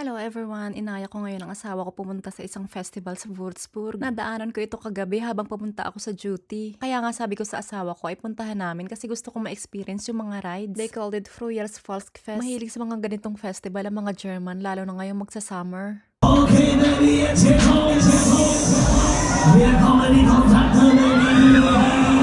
Hello everyone! Inaya ko ngayon ang asawa ko pumunta sa isang festival sa Würzburg. Nadaanan ko ito kagabi habang papunta ako sa duty. Kaya nga sabi ko sa asawa ko ay puntahan namin kasi gusto kong ma-experience yung mga rides. They called it Frühjahrs Volksfest. Mahilig sa mga ganitong festival ang mga German lalo na ngayong magsa-summer. Okay, Baby, jetzt hier kommen, hier kommen. Wir kommen die Kontakte, Baby. Jetzt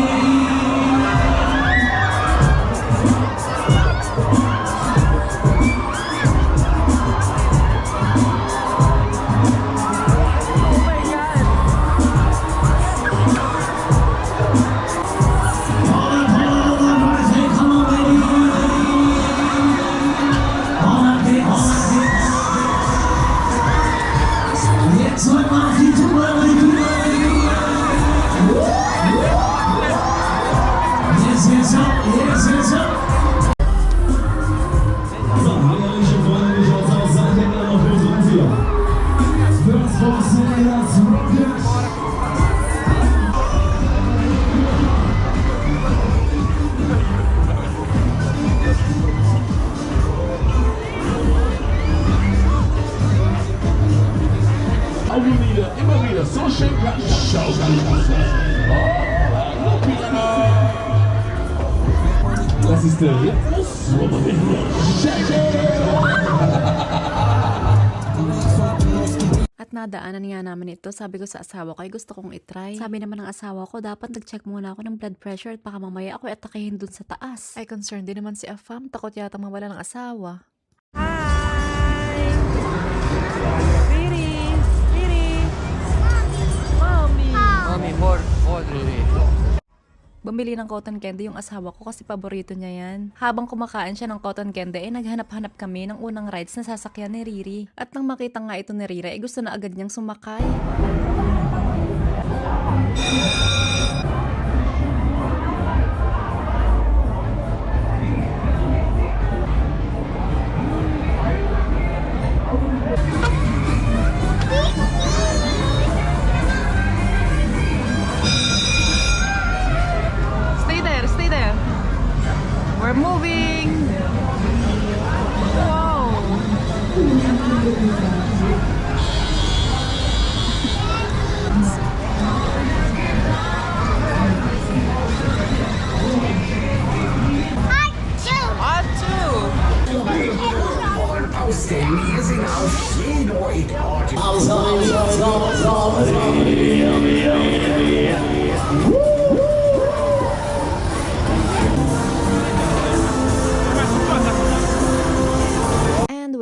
Das ist der Rhythmus. Shake it! At nadaanan nga namin ito, sabi ko sa asawa ko ay gusto kong itry. Sabi naman ng asawa ko, dapat nag-check muna ako ng blood pressure at baka mamaya ako atakihin dun sa taas. Ay concerned din naman si Afam, takot yata mawala ng asawa. Riri, Riri, Mommy. Mommy, more, more, Riri. Bumili ng cotton candy yung asawa ko kasi paborito niya yan. Habang kumakain siya ng cotton candy, eh naghanap-hanap kami ng unang rides na sasakyan ni Riri. At nang makita nga ito ni Riri, eh gusto na agad niyang sumakay.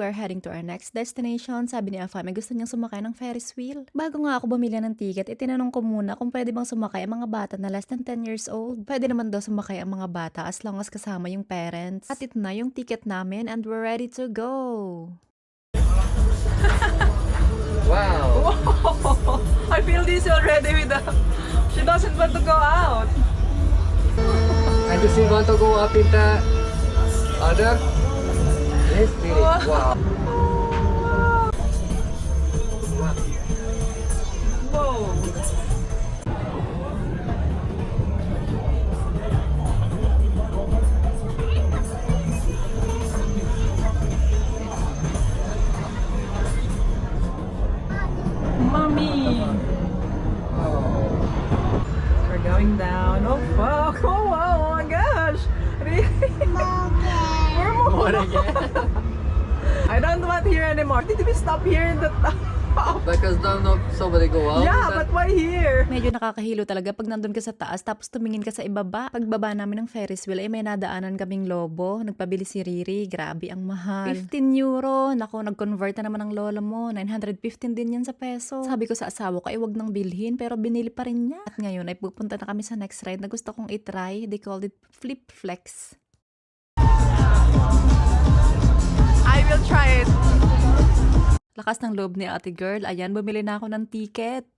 We're heading to our next destination. Sabi ni Afa, may gusto niyang sumakay ng Ferris wheel. Bago nga ako bumili ng ticket, itinanong ko muna kung pwede bang sumakay ang mga bata na less than 10 years old. Pwede naman daw sumakay ang mga bata as long as kasama yung parents. At ito na yung ticket namin and we're ready to go. I feel this already with the. She doesn't want to go out. Does he want to go up in the other? Yes. Wow. We're moving. I don't want here anymore. Did we stop here in the top? Because now no, somebody go out. yeah, but why here? Medyo nakakahilo talaga pag nandun ka sa taas tapos tumingin ka sa ibaba. Pagbaba namin ng Ferris wheel ay may nadaanan kaming lobo. Nagpabili si Riri. Grabe ang mahal. 15 euro. Nako, nag-convert na naman ng lola mo. 915 din yan sa peso. Sabi ko sa asawa ko ay wag nang bilhin pero binili pa rin niya. At ngayon ay pupunta na kami sa next ride na gusto kong itry. They called it Flip Flex. Will try it. Lakas ng loob ni ate girl. Ayan, bumili na ako ng ticket.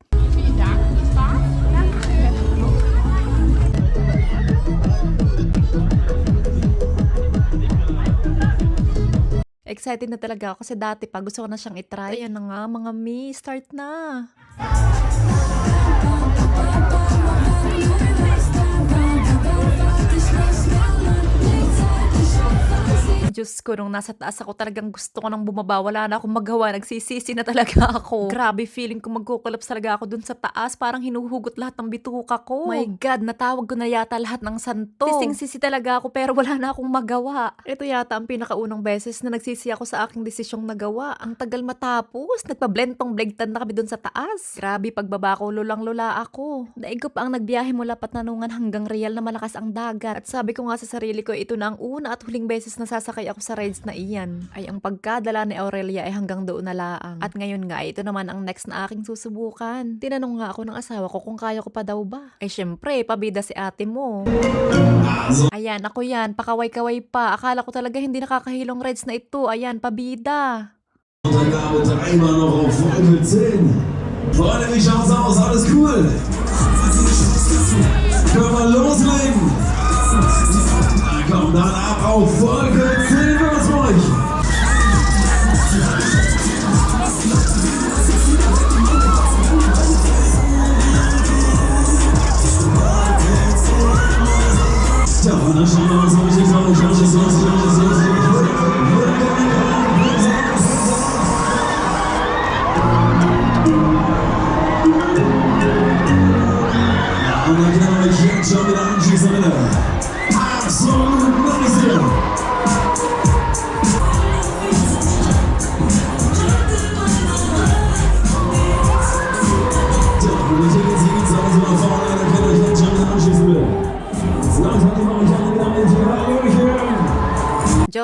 Excited na talaga ako kasi dati pa gusto ko na siyang itry. Ayan na nga mga mi, start na. Diyos ko, nung nasa taas ako talagang gusto ko nang bumaba. Wala na akong magawa. Nagsisisi na talaga ako. Grabe, feeling ko magkukulaps talaga ako dun sa taas. Parang hinuhugot lahat ng bituka ko. My God, natawag ko na yata lahat ng santo. Sising-sisi talaga ako pero wala na akong magawa. Ito yata ang pinakaunang beses na nagsisi ako sa aking desisyong nagawa. Ang tagal matapos. Nagpablentong blegtan na kami dun sa taas. Grabe, pagbaba ko, lulang-lula ako. Daig pa ang nagbiyahe mula Patnanungan hanggang Real na malakas ang dagat. At sabi ko nga sa sarili ko, ito na ang una at huling beses na sasakay ako sa rides na iyan. Ay ang pagkadala ni Aurelia ay hanggang doon na laang. At ngayon nga, ito naman ang next na aking susubukan. Tinanong nga ako ng asawa ko kung kaya ko pa daw ba. Ay syempre, pabida si ate mo. Ayan, ako yan. Pakaway-kaway pa. Akala ko talaga hindi nakakahilong rides na ito. Ayan, pabida. Untergabe dreimal noch auf Folge 10. Freunde, wie schaut's aus? Alles cool? Können wir loslegen? Komm, dann ab auf Folge 10 Und dann kann man mich jetzt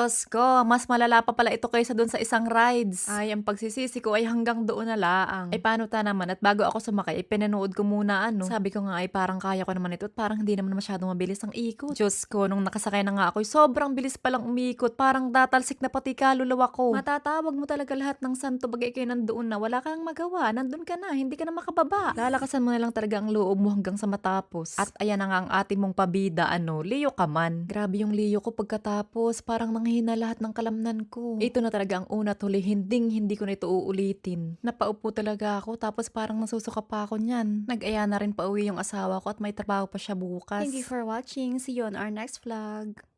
Diyos ko, mas malala pa pala ito kaysa dun sa isang rides. Ay, ang pagsisisi ko ay hanggang doon na laang. Ay, paano ta naman? At bago ako sumakay, ay pinanood ko muna ano. Sabi ko nga ay parang kaya ko naman ito at parang hindi naman masyadong mabilis ang ikot. Diyos ko, nung nakasakay na nga ako, sobrang bilis palang umikot. Parang datalsik na pati kaluluwa ko. Matatawag mo talaga lahat ng santo bagay kayo nandoon na. Wala kang magawa. Nandun ka na. Hindi ka na makababa. Lalakasan mo na lang talaga ang loob mo hanggang sa matapos. At ayan na nga ang ating mong pabida, ano, Leo ka man. Grabe yung Leo ko pagkatapos. Parang nanghina lahat ng kalamnan ko. Ito na talaga ang una tuli. Hinding hindi ko na ito uulitin. Napaupo talaga ako tapos parang nasusuka pa ako niyan. Nag-aya na rin pauwi yung asawa ko at may trabaho pa siya bukas. Thank you for watching. See you on our next vlog.